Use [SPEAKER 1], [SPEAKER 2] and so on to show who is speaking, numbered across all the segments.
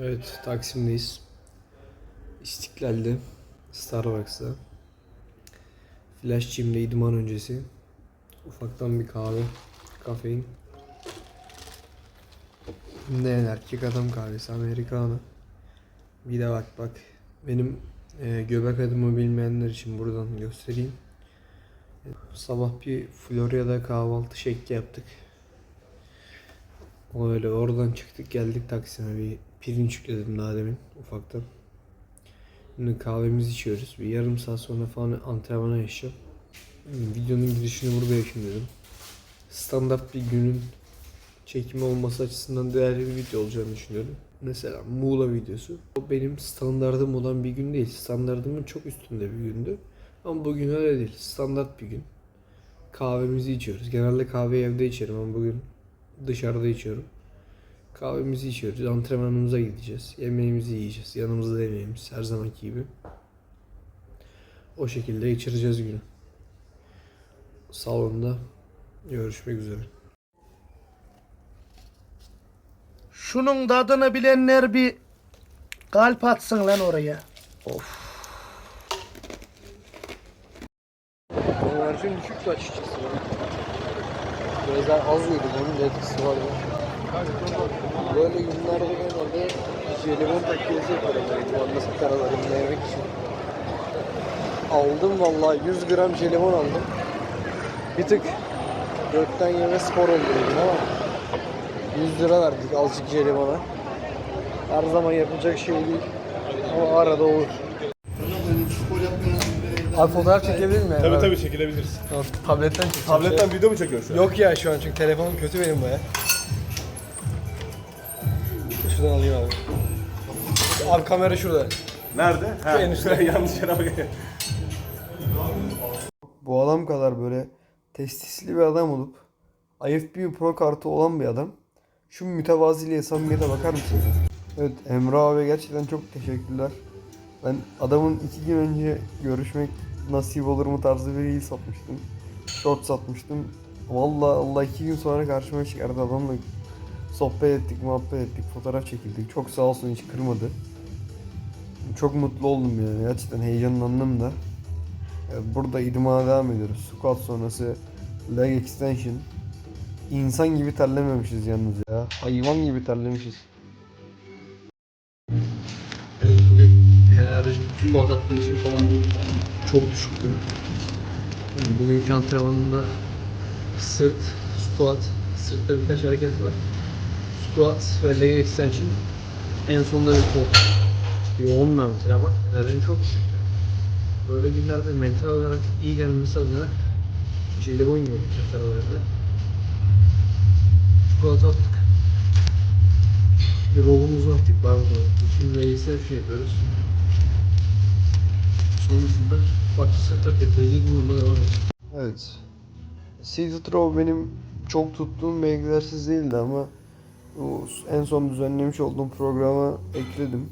[SPEAKER 1] Evet, Taksim'deyiz. İstiklal'de, Starbucks'ta. Flash Gym'de idman öncesi. Ufaktan bir kahve, kafein. Ne erkek adam kahvesi, Amerikanı. Bir de bak bak, benim e, göbek adımı bilmeyenler için buradan göstereyim. Sabah bir Florya'da kahvaltı şekli yaptık. Öyle oradan çıktık geldik Taksim'e bir pirinç yükledim daha demin ufaktan. Şimdi kahvemizi içiyoruz. Bir yarım saat sonra falan antrenmana yaşayacağım. Hmm, Videonun girişini burada yapayım dedim. Standart bir günün çekimi olması açısından değerli bir video olacağını düşünüyorum. Mesela Muğla videosu. O benim standardım olan bir gün değil. Standardımın çok üstünde bir gündü. Ama bugün öyle değil. Standart bir gün. Kahvemizi içiyoruz. Genelde kahveyi evde içerim ama bugün dışarıda içiyorum. Kahvemizi içiyoruz. Antrenmanımıza gideceğiz. Yemeğimizi yiyeceğiz. Yanımızda yemeğimiz her zamanki gibi. O şekilde geçireceğiz günü. Salonda görüşmek üzere.
[SPEAKER 2] Şunun tadını bilenler bir kalp atsın lan oraya.
[SPEAKER 1] Konversiyon düşüktü açıkçası. Biraz daha az uyudum onun da etkisi var. Böyle günlerde genelde jelibon takviyesi yapıyorum. Yani anlasın karalarımda yemek için. Aldım vallahi 100 gram jelibon aldım. Bir tık gökten yeme spor oldu dedim ama 100 lira verdik azıcık jelibona. Her zaman yapılacak şey değil. Ama arada olur. Abi fotoğraf çekebilir miyim?
[SPEAKER 3] Tabii tabii çekilebiliriz.
[SPEAKER 1] Tabletten çekeceğim.
[SPEAKER 3] Tabletten video mu çekiyorsun?
[SPEAKER 1] Yok ya şu an çünkü telefonum kötü benim baya. Şuradan alayım abi. Abi kamera şurada.
[SPEAKER 3] Nerede? Ha,
[SPEAKER 1] En üstte.
[SPEAKER 3] yanlış yere bak.
[SPEAKER 1] Bu adam kadar böyle testisli bir adam olup IFBB Pro kartı olan bir adam. Şu mütevaziliğe, samimiyete bakar mısın? Evet Emre abi gerçekten çok teşekkürler. Ben adamın iki gün önce görüşmek nasip olur mu tarzı bir reel satmıştım. Short satmıştım. Vallahi Allah iki gün sonra karşıma çıkardı adamla sohbet ettik, muhabbet ettik, fotoğraf çekildik. Çok sağ olsun hiç kırmadı. Çok mutlu oldum yani. Gerçekten heyecanlandım da. Burada idmana devam ediyoruz. Squat sonrası leg extension. İnsan gibi terlememişiz yalnız ya. Hayvan gibi terlemişiz. Evet, bugün enerji squat atmışım falan çok düşüktü. Yani bugünkü antrenmanımda sırt, squat, sırtta birkaç hareket var. Squat ve leg extension. En sonunda bir kol. Yoğun bir antrenman. Enerjim çok düşüktü. Böyle günlerde mental olarak iyi gelmesi adına jelibon yiyorum aralarında. Çikolata attık. Bir rolumuzu attık pardon. Şimdi reisler şey yapıyoruz. Sonrasında farklı sırt hareketleri vurma devam edeceğiz. Evet. Seated row benim çok tuttuğum bir egzersiz değildi ama o en son düzenlemiş olduğum programa ekledim.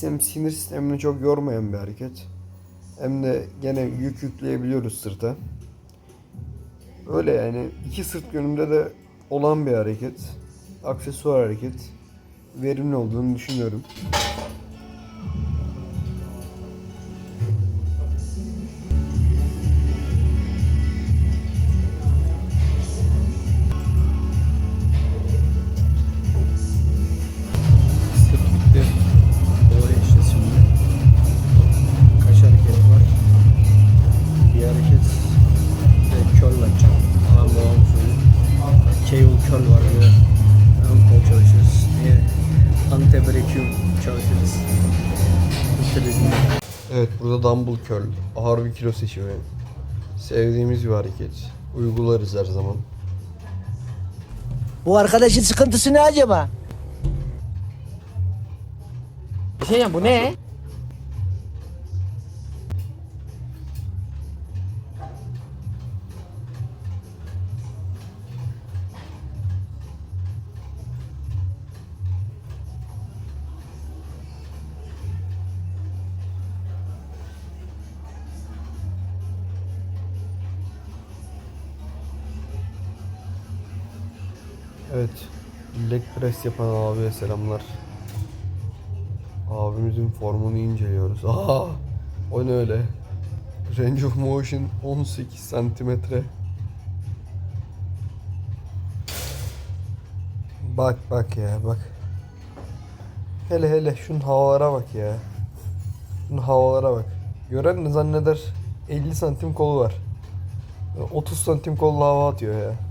[SPEAKER 1] Hem sinir sistemini çok yormayan bir hareket. Hem de gene yük yükleyebiliyoruz sırta. Öyle yani iki sırt yönümde de olan bir hareket. Aksesuar hareket. Verimli olduğunu düşünüyorum. Burada dumbbell curl. Ağır bir kilo seçimi. Sevdiğimiz bir hareket. Uygularız her zaman.
[SPEAKER 2] Bu arkadaşın sıkıntısı ne acaba?
[SPEAKER 4] Bir şey diyeceğim bu ne?
[SPEAKER 1] Evet. Leg press yapan abiye selamlar. Abimizin formunu inceliyoruz. Aa, o ne öyle? Range of motion 18 santimetre. Bak bak ya bak. Hele hele şunun havalara bak ya. Şunun havalara bak. Gören ne zanneder 50 santim kolu var. 30 santim kolla hava atıyor ya.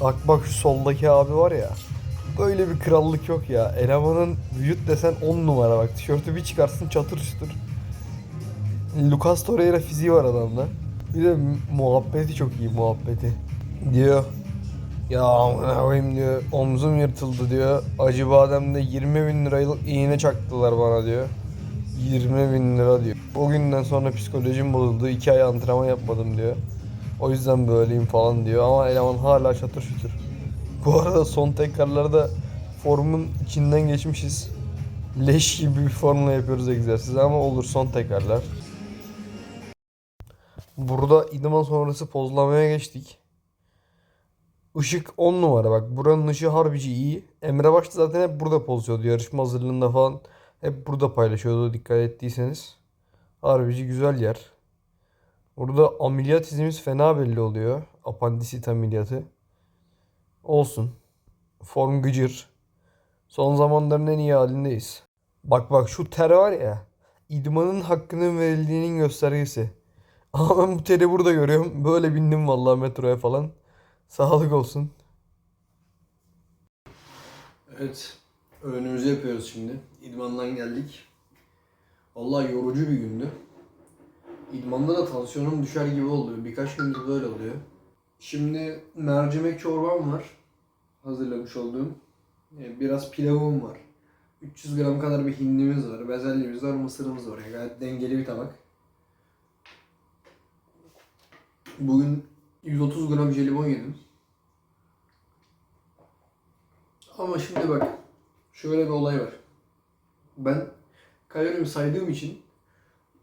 [SPEAKER 1] Bak bak şu soldaki abi var ya. Böyle bir krallık yok ya. Elemanın vücut desen 10 numara bak. Tişörtü bir çıkarsın çatır çatır. Lucas Torreira fiziği var adamda. Bir de muhabbeti çok iyi muhabbeti. Diyor. Ya amına koyayım diyor. Omzum yırtıldı diyor. Acı bademde 20 bin liralık iğne çaktılar bana diyor. 20 bin lira diyor. O günden sonra psikolojim bozuldu. 2 ay antrenman yapmadım diyor. O yüzden böyleyim falan diyor ama eleman hala çatır çutur. Bu arada son tekrarlarda formun içinden geçmişiz. Leş gibi bir formla yapıyoruz egzersizi ama olur son tekrarlar. Burada idman sonrası pozlamaya geçtik. Işık 10 numara bak buranın ışığı harbici iyi. Emre Başta zaten hep burada pozuyordu yarışma hazırlığında falan. Hep burada paylaşıyordu dikkat ettiyseniz. Harbici güzel yer. Burada ameliyat izimiz fena belli oluyor. Apandisit ameliyatı. Olsun. Form gıcır. Son zamanların en iyi halindeyiz. Bak bak şu ter var ya. İdmanın hakkının verildiğinin göstergesi. Ama ben bu teri burada görüyorum. Böyle bindim vallahi metroya falan. Sağlık olsun. Evet. Öğünümüzü yapıyoruz şimdi. İdmandan geldik. Vallahi yorucu bir gündü. İdmanda da tansiyonum düşer gibi oluyor. Birkaç gündür böyle oluyor. Şimdi mercimek çorbam var. Hazırlamış olduğum. Ee, Biraz pilavım var. 300 gram kadar bir hindimiz var. Bezelyemiz var, mısırımız var. Yani gayet dengeli bir tabak. Bugün 130 gram jelibon yedim. Ama şimdi bak. Şöyle bir olay var. Ben kalorimi saydığım için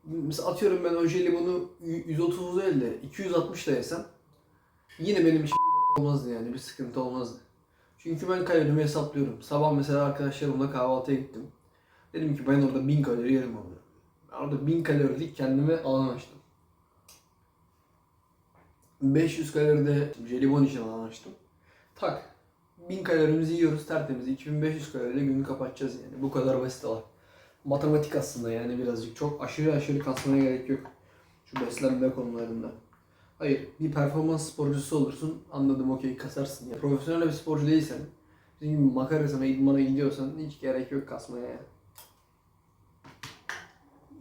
[SPEAKER 1] mesela atıyorum ben o jelibonu 130 değil de 260 da yesem yine benim için olmazdı yani bir sıkıntı olmazdı. Çünkü ben kalorimi hesaplıyorum. Sabah mesela arkadaşlarımla kahvaltıya gittim. Dedim ki ben orada 1000 kalori yerim. Ben orada 1000 kalorilik kendime alan açtım. 500 kalori de jelibon için alan açtım. Tak. 1000 kalorimizi yiyoruz tertemiz. 2500 kaloriyle günü kapatacağız yani. Bu kadar basit olay. Matematik aslında yani birazcık. Çok aşırı aşırı kasmaya gerek yok. Şu beslenme konularında. Hayır, bir performans sporcusu olursun. Anladım okey kasarsın. Ya. Profesyonel bir sporcu değilsen, bizim makarasına, idmana gidiyorsan hiç gerek yok kasmaya ya.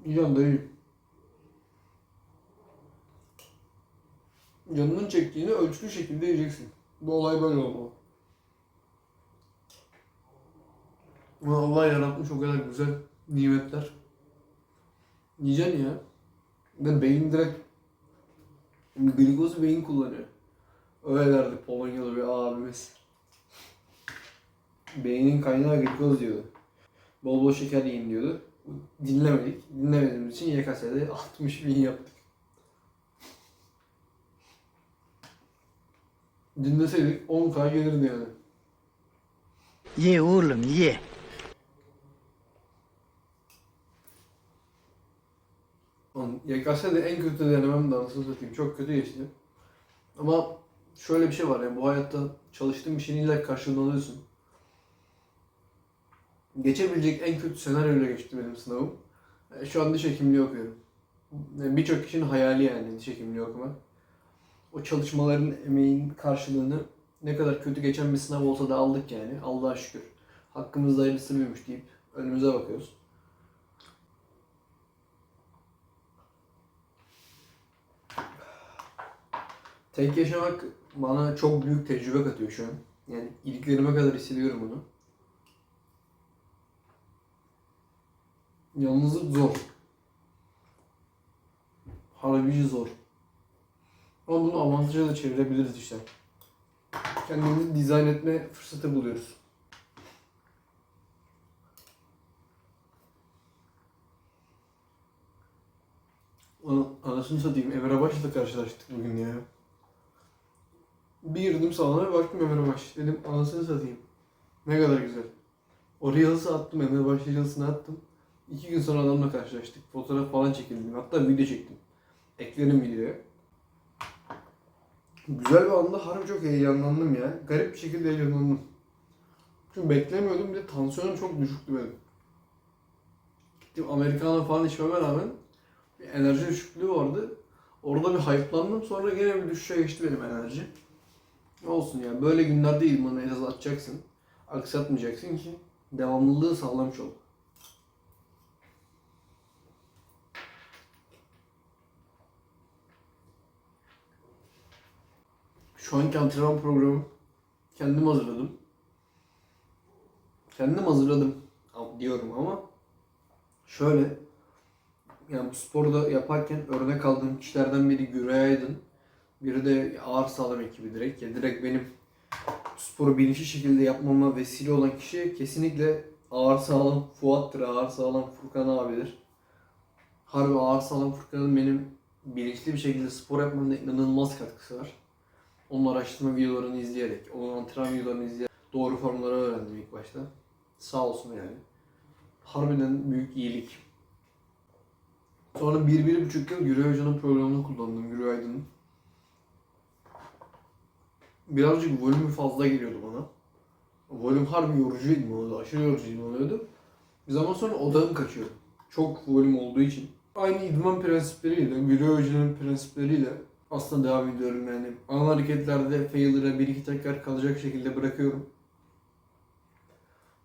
[SPEAKER 1] Yiyeceğim dayı. Canının çektiğini ölçülü şekilde yiyeceksin. Bu olay böyle olmalı. Allah yaratmış o kadar güzel nimetler. Yiyeceksin ya. Ben beyin direkt glikozu beyin kullanıyor. Öyle derdi Polonyalı bir abimiz. Beynin kaynağı glikoz diyordu. Bol bol şeker yiyin diyordu. Dinlemedik. Dinlemediğimiz için YKS'de 60 bin yaptık. Dinleseydik 10k gelirdi yani.
[SPEAKER 2] Ye oğlum ye.
[SPEAKER 1] Lan YKS'de en kötü denemem de anasını satayım. Çok kötü geçti. Ama şöyle bir şey var yani bu hayatta çalıştığın bir şeyin illa karşılığını alıyorsun. Geçebilecek en kötü senaryoyla geçti benim sınavım. E, Şu an diş hekimliği okuyorum. E, Birçok kişinin hayali yani diş hekimliği okumak. O çalışmaların, emeğin karşılığını ne kadar kötü geçen bir sınav olsa da aldık yani. Allah'a şükür. Hakkımızda hayırlısı buymuş deyip önümüze bakıyoruz. Tek yaşamak bana çok büyük tecrübe katıyor şu an. Yani iliklerime kadar hissediyorum bunu. Yalnızlık zor. Harbici zor. Ama bunu avantaja da çevirebiliriz işte. Kendimizi dizayn etme fırsatı buluyoruz. Ana, anasını satayım. Emre Baş'la karşılaştık bugün ya. Bir girdim salona ve baktım Emre Baş. Dedim anasını satayım. Ne kadar güzel. O Reels'ı attım, Emre Başlı Reels'ını attım. İki gün sonra adamla karşılaştık. Fotoğraf falan çekildim. Hatta video çektim. Eklerim videoya. Güzel bir anda harbi çok heyecanlandım ya. Garip bir şekilde heyecanlandım. Çünkü beklemiyordum. Bir de tansiyonum çok düşüktü benim. Gittim Amerikan'a falan içmeme rağmen bir enerji düşüklüğü vardı. Orada bir hype'landım. Sonra gene bir düşüşe geçti benim enerji. Olsun ya. Böyle günlerde idmanı esas atacaksın. Aksatmayacaksın ki devamlılığı sağlamış ol. Şu anki antrenman programı kendim hazırladım. Kendim hazırladım diyorum ama şöyle yani bu sporda yaparken örnek aldığım kişilerden biri Güray Aydın. Biri de ağır sağlam ekibi direkt. Ya direkt benim sporu bilinçli şekilde yapmama vesile olan kişi kesinlikle ağır sağlam Fuat'tır, ağır sağlam Furkan abidir. Harbi ağır sağlam Furkan'ın benim bilinçli bir şekilde spor yapmamda inanılmaz katkısı var. Onun araştırma videolarını izleyerek, onun antrenman videolarını izleyerek doğru formları öğrendim ilk başta. Sağ olsun yani. Harbiden büyük iyilik. Sonra bir, bir buçuk yıl Güray Hoca'nın programını kullandım, Güray Aydın'ın. Birazcık volümü fazla geliyordu bana. Volüm harbi yorucu idman aşırı yorucu idman oluyordu. Bir zaman sonra odağım kaçıyor. Çok volüm olduğu için. Aynı idman prensipleriyle, Güray Hoca'nın prensipleriyle aslında devam ediyorum yani. Ana hareketlerde failure bir iki tekrar kalacak şekilde bırakıyorum.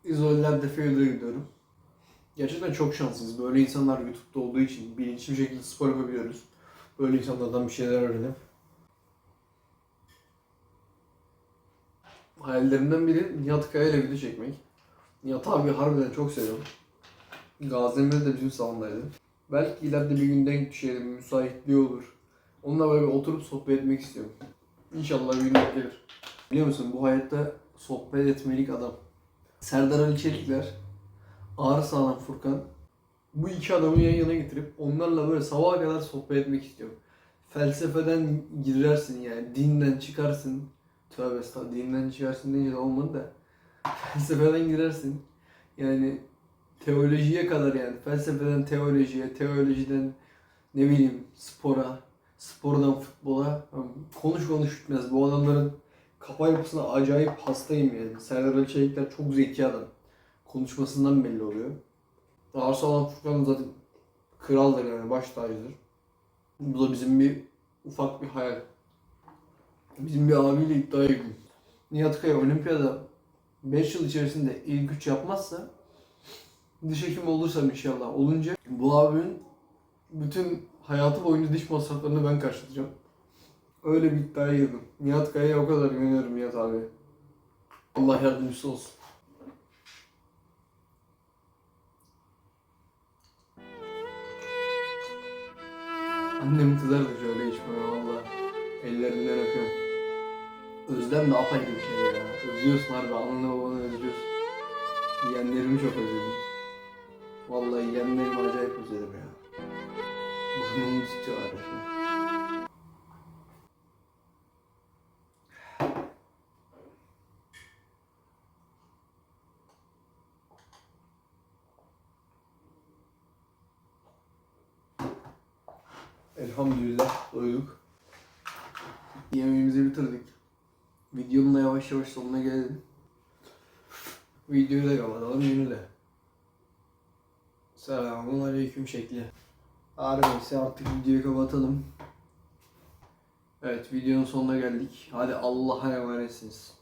[SPEAKER 1] İzolelerde failure gidiyorum. Gerçekten çok şanssız. Böyle insanlar YouTube'da olduğu için bilinçli bir şekilde spor yapabiliyoruz. Böyle insanlardan bir şeyler öğrenip. Hayallerimden biri Nihat Kaya ile video çekmek. Nihat abi harbiden çok seviyorum. Gazi Emre de bizim salondaydı. Belki ileride bir gün denk düşelim, müsaitliği olur. Onunla böyle bir oturup sohbet etmek istiyorum. İnşallah bir gün gelir. Biliyor musun bu hayatta sohbet etmelik adam. Serdar Ali Çelikler, Ağrı Sağlam Furkan. Bu iki adamı yan yana getirip onlarla böyle sabaha kadar sohbet etmek istiyorum. Felsefeden girersin yani, dinden çıkarsın. Tövbe estağfurullah, dinden çıkarsın deyince de olmadı da. Felsefeden girersin. Yani teolojiye kadar yani. Felsefeden teolojiye, teolojiden ne bileyim spora, spordan futbola. Konuş konuş bitmez. Bu adamların kafa yapısına acayip hastayım yani. Serdar Ali Çelikler çok zeki adam. Konuşmasından belli oluyor. Arsa olan Furkan zaten kraldır yani baş tacıdır. Bu da bizim bir ufak bir hayal. Bizim bir abiyle girdim. Nihat Kaya olimpiyada 5 yıl içerisinde ilk 3 yapmazsa diş hekimi olursam inşallah olunca bu abimin bütün hayatı boyunca diş masraflarını ben karşılayacağım. Öyle bir iddiaya girdim. Nihat Kaya'ya o kadar güveniyorum Nihat abi. Allah yardımcısı olsun. Annem kızardı şöyle içmeme valla. Ellerinden öpüyorum. Özlem de apayrı bir şey ya. Özlüyorsun harbi ananı babanı özlüyorsun. Yeğenlerimi çok özledim. Vallahi yeğenlerimi acayip özledim ya. Burnumu tutuyorlar resmen. Elhamdülillah doyduk. Yemeğimizi bitirdik. Videonun da yavaş yavaş sonuna geldim. Videoyu da kapatalım yönüyle. Selamun aleyküm şekli. Her neyse artık videoyu kapatalım. Evet videonun sonuna geldik. Hadi Allah'a emanetsiniz.